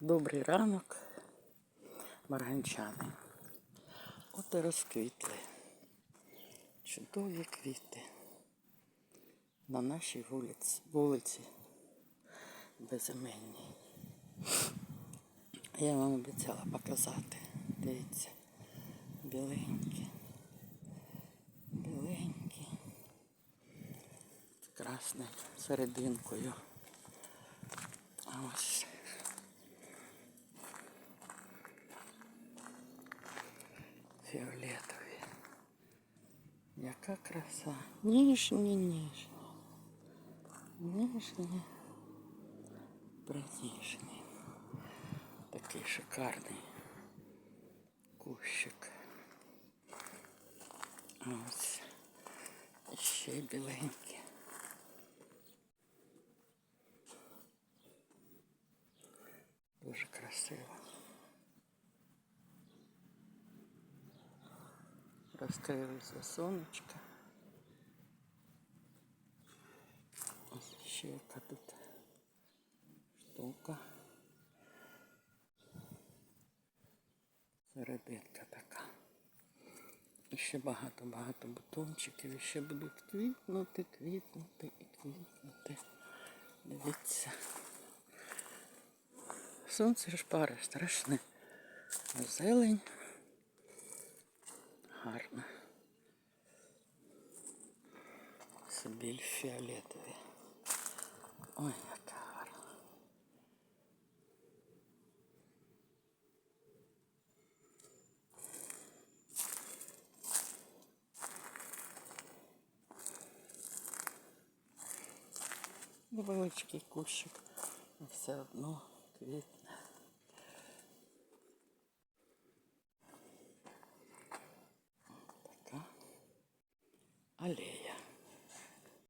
Добрий ранок, марганчани. От і розквітли. Чудові квіти на нашій вулиці, вулиці безіменній. Я вам обіцяла показати. Дивіться, біленькі, біленькі, з красною серединкою. фіолетові. Яка краса. Ніжні, ніжні. Ніжні. Приніжні. Такий шикарний кущик. А ось ще й біленькі. Дуже красиво. Розкрилися сонечко. Ось ще тут штука. Серединка така. І ще багато-багато бутончиків. І ще будуть квітнути, квітнути і квітнути. Дивіться. Сонце ж пари страшне. А Зелень. Гарна. Сибіль фіолетові. Ой, яка гарна. Невеличкий кущик, і все одно квітне.